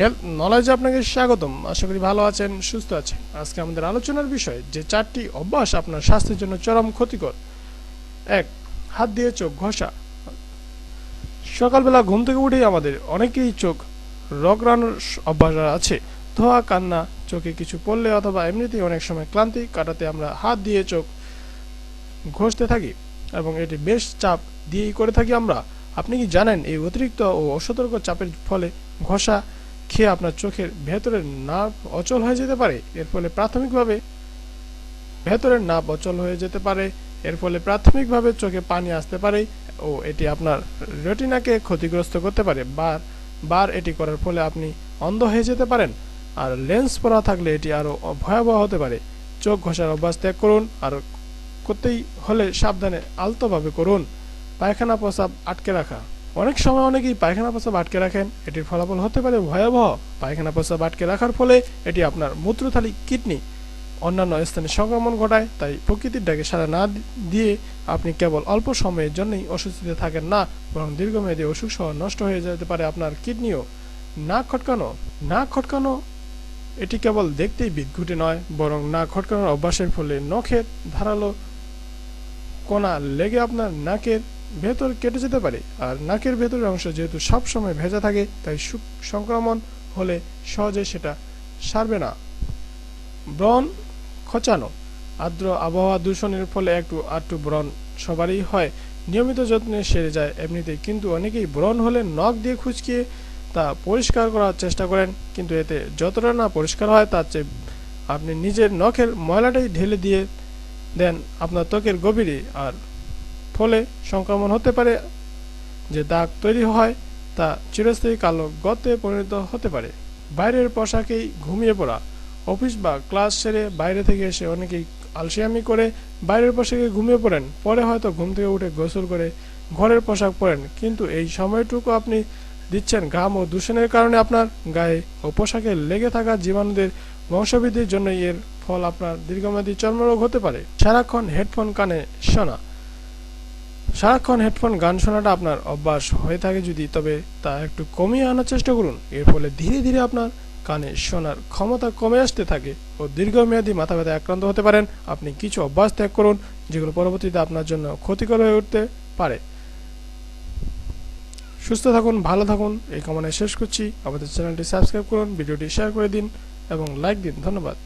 Health নলেজে আপনাকে স্বাগতম। আশা করি ভালো আছেন, সুস্থ আছেন। আজকে আমাদের আলোচনার বিষয়, যে চারটি অভ্যাস আপনার স্বাস্থ্যের জন্য চরম ক্ষতিকর। এক, হাত দিয়ে চোখ ঘষা। সকালবেলা ঘুম থেকে উঠেই আমাদের অনেকেই চোখ রগড়ানোর অভ্যাস আছে। ধোয়া, কান্না, চোখে কিছু পড়লে অথবা এমনিতেই অনেক সময় ক্লান্তি কাটাতে আমরা হাত দিয়ে চোখ ঘষতে থাকি এবং এটি বেশ চাপ দিয়েই করে থাকি আমরা। আপনি কি জানেন এই অতিরিক্ত ও অসতর্ক চাপের ফলে ঘষা খেয়ে আপনার চোখের ভেতরের নার্ভ অচল হয়ে যেতে পারে। এর ফলে প্রাথমিকভাবে ভেতরের নার্ভ অচল হয়ে যেতে পারে। এর ফলে প্রাথমিকভাবে চোখে পানি আসতে পারে ও এটি আপনার রেটিনাকে ক্ষতিগ্রস্ত করতে পারে। বার বার এটি করার ফলে আপনি অন্ধ হয়ে যেতে পারেন। আর লেন্স পরা থাকলে এটি আরও ভয়াবহ হতে পারে। চোখ ঘষার অভ্যাস ত্যাগ করুন আর করতেই হলে সাবধানে আলতোভাবে করুন। পায়খানা প্রসাব আটকে রাখা। অনেক সময় অনেকেই পায়খানা প্রসাব আটকে রাখেন, এটির ফলাফল হতে পারে ভয়াবহ। পায়খানা প্রসাব আটকে রাখার ফলে এটি আপনার মূত্রথালি, কিডনি, অন্যান্য স্থানে সংক্রমণ ঘটায়, তাই প্রকৃতির ডাকে সাড়া না দিয়ে আপনি কেবল অল্প সময়ের জন্যই অস্বস্তিতে থাকেন না, বরং দীর্ঘমেয়াদী অসুখ সহ নষ্ট হয়ে যেতে পারে আপনার কিডনিও। নাক খটকানো নাক খটকানো, এটি কেবল দেখতেই বিদঘুটে নয়, বরং নাক খটকানোর অভ্যাসের ফলে নখের ধারালো কোনা লেগে আপনার নাকের ভেতর কেটে যেতে পারে আর নাকের ভেতরের অংশ যেহেতু সব সময় ভেজা থাকে, তাই সংক্রমণ হলে সহজে সেটা সারবে না। ব্রণ খচানো। আর্দ্র আবহাওয়া দূষণের ফলে একটু আটটু ব্রণ সবারই হয়। নিয়মিত যত্নে সেরে যায় এমনিতেই কিন্তু অনেকেই ব্রণ হলে নখ দিয়ে খুঁচকিয়ে তা পরিষ্কার করার চেষ্টা করেন, কিন্তু এতে যতটা না পরিষ্কার হয় তার চেয়ে আপনি নিজের নখের ময়লাটাই ঢেলে দিয়ে দেন আপনার ত্বকের গভীরে। আর ফলে সংক্রমণ হতে পারে। যে দাগ তৈরি হয়, তা চিরস্থায়ী কালো গর্তে পরিণত হতে পারে। বাইরের পোশাকেই ঘুমিয়ে পড়া। অফিস বা ক্লাস সেরে বাইরে থেকে এসে অনেকেই আলসিয়ামি করে বাইরের পোশাকে ঘুমিয়ে পড়েন। পরে হয়তো ঘুম থেকে উঠে গোসল করে ঘরের পোশাক পরেন। কিন্তু এই সময়টুকু আপনি দিচ্ছেন ঘাম ও দূষণের কারণে আপনার গায়ে ও পোশাকে লেগে থাকা জীবাণুদের বংশবৃদ্ধির জন্য এর ফল আপনার দীর্ঘমেয়াদী চর্মরোগ হতে পারে। সারাক্ষণ হেডফোন কানে শোনা। সারাক্ষণ হেডফোন গান শোনাটা আপনার অভ্যাস হয়ে থাকে যদি, তবে তা একটু কমিয়ে আনার চেষ্টা করুন। এর ফলে ধীরে ধীরে আপনার কানে শোনার ক্ষমতা কমে আসতে থাকে ও দীর্ঘমেয়াদী মাথা ব্যথা আক্রান্ত হতে পারেন। আপনি কিছু অভ্যাস ত্যাগ করুন, যেগুলো পরবর্তীতে আপনার জন্য ক্ষতিকর হয়ে উঠতে পারে। সুস্থ থাকুন, ভালো থাকুন, এই কামনায় শেষ করছি। আমাদের চ্যানেলটি সাবস্ক্রাইব করুন, ভিডিওটি শেয়ার করে দিন এবং লাইক দিন। ধন্যবাদ।